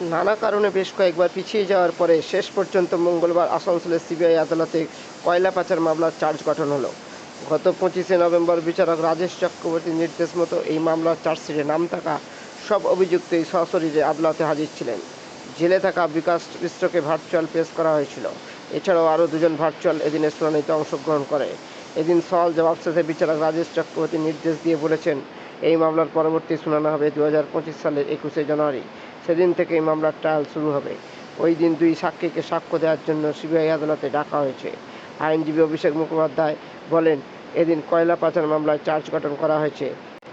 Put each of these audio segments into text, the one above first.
নানা কারণে বেশ কয়েকবার পিছিয়ে যাওয়ার পরে শেষ পর্যন্ত মঙ্গলবার আসানসোলের সিবিআই আদালতে কয়লা পাচার মামলার চার্জ গঠন হলো। গত পঁচিশে নভেম্বর বিচারক রাজেশ চক্রবর্তীর নির্দেশ মতো এই মামলার চার্জশিটে নাম থাকা সব অভিযুক্তই সশরীরে আদালতে হাজির ছিলেন। জেলে থাকা বিকাশ মিশ্রকে ভার্চুয়াল পেশ করা হয়েছিল। এছাড়াও আরও দুজন ভার্চুয়াল এদিনের শুনানিতে অংশগ্রহণ করে। এদিন সওয়াল জবাব শেষে বিচারক রাজেশ চক্রবর্তী নির্দেশ দিয়ে বলেছেন, এই মামলার পরবর্তী শুনানি হবে দু হাজার পঁচিশ সালের একুশে জানুয়ারি। সেদিন থেকে এই মামলার ট্রায়াল শুরু হবে। ওই দিন দুই সাক্ষীকে সাক্ষ্য দেওয়ার জন্য সিবিআই আদালতে ডাকা হয়েছে। আইনজীবী অভিষেক মুখোপাধ্যায় বলেন, এদিন কয়লা পাচার মামলায় চার্জ গঠন করা হয়েছে।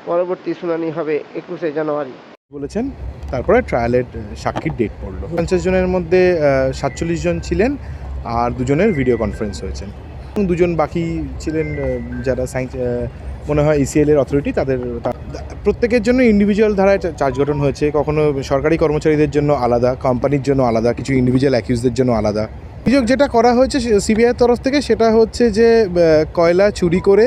পরবর্তী শুনানি হবে একুশে জানুয়ারি। বলেছেন, তারপরে ট্রায়ালের সাক্ষীর ডেট পড়ল। পঞ্চাশ জনের মধ্যে সাতচল্লিশ জন ছিলেন আর দুজনের ভিডিও কনফারেন্স হয়েছেন দুজন বাকি ছিলেন যারা সাইন্স মনে হয় ইসিএল এর অথরিটি তাদের প্রত্যেকের জন্য ইন্ডিভিজুয়াল ধারায় চার্জ গঠন হয়েছে। কখনো সরকারি কর্মচারীদের জন্য আলাদা কোম্পানির জন্য আলাদা কিছু ইন্ডিভিজুয়াল অ্যাকিউজদের জন্য আলাদা। অভিযোগ যেটা করা হয়েছে সিবিআইয়ের তরফ থেকে সেটা হচ্ছে যে কয়লা চুরি করে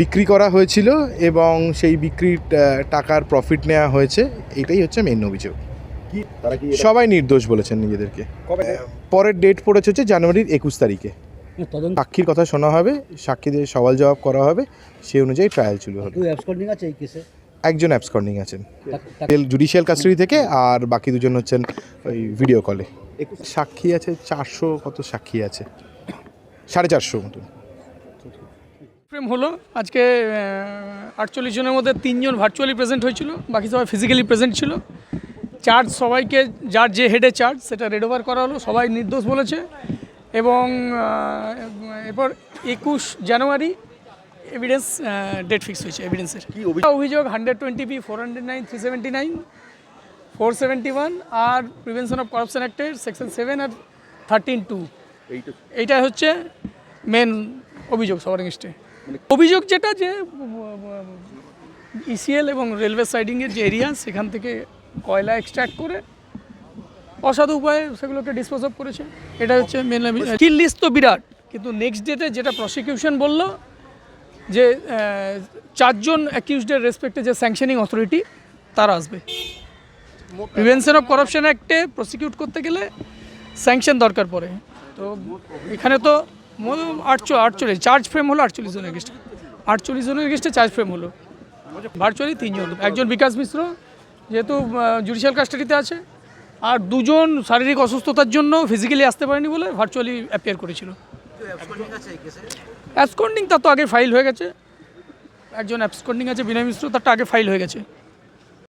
বিক্রি করা হয়েছিল এবং সেই বিক্রির টাকার প্রফিট নেওয়া হয়েছে। এটাই হচ্ছে মেন অভিযোগ। সবাই নির্দোষ বলেছেন নিজেদেরকে। পরের ডেট পড়েছে হচ্ছে জানুয়ারির একুশ তারিখে। তদন্ত সাক্ষীর কথা শোনা হবে সাক্ষীদের সওয়াল জবাব করা হবে সেই অনুযায়ী ট্রায়াল শুরু হবে। কেউ অ্যাবসকন্ডিং আছে এই কেসে একজন অ্যাবসকন্ডিং আছেন। জুডিশিয়াল কাস্টডি থেকে আর বাকি দুজন হচ্ছেন ওই ভিডিও কলে সাক্ষী আছে চারশো কত সাক্ষী আছে? সাড়ে চারশো মতন। প্রেম হলো আজকে আটচল্লিশ জনের মধ্যে তিনজন ভার্চুয়ালি প্রেজেন্ট হয়েছিল বাকি সবাই ফিজিক্যালি প্রেজেন্ট ছিল। চার্জ সবাইকে যার যে হেডে চার্জ সেটা রেড ওভার করা হলো সবাই নির্দোষ বলেছে। এবং এরপর একুশ জানুয়ারি এভিডেন্স ডেট ফিক্স হয়েছে এভিডেন্সের অভিযোগ? Hundred twenty B four hundred nine three seventy nine four seventy one R prevention of corruption অ্যাক্টের সেকশন সেভেন আর থার্টিন টু এইটা হচ্ছে মেন অভিযোগ সবার এগেনস্টে অভিযোগ যেটা যে ইসিএল এবং রেলওয়ে সাইডিংয়ের যে এরিয়া সেখান থেকে কয়লা এক্সট্র্যাক্ট করে অসাধু উপায়ে সেগুলোকে ডিসপোজ অফ করেছে। এটা হচ্ছে মেন কিল লিস্ট তো বিরাট। কিন্তু নেক্সট ডেতে যেটা প্রসিকিউশন বলল যে চারজন অ্যাকিউজডের রেসপেক্টে যে স্যাংশনিং অথরিটি তারা আসবে। প্রিভেনশন অফ করাপশন অ্যাক্টে প্রসিকিউট করতে গেলে স্যাংশন দরকার পড়ে। তো এখানে তো আটচো আটচল্লিশ চার্জ ফ্রেম হলো আটচল্লিশ জনের এগেস্টে আটচল্লিশ জনের এগেস্টে চার্জ ফ্রেম হলো। ভার্চুয়ালি তিনজন। একজন বিকাশ মিশ্র যেহেতু জুডিশিয়াল কাস্টাডিতে আছে। আর দুজন শারীরিক অসুস্থতার জন্য ফিজিক্যালি আসতে পারেনি বলে ভার্চুয়ালি অ্যাপিয়ার করেছিল। অ্যাবসকন্ডিং তার তো আগে ফাইল হয়ে গেছে। একজন অ্যাবসকন্ডিং আছে, বিনয় মিশ্র, তারটা আগে ফাইল হয়ে গেছে।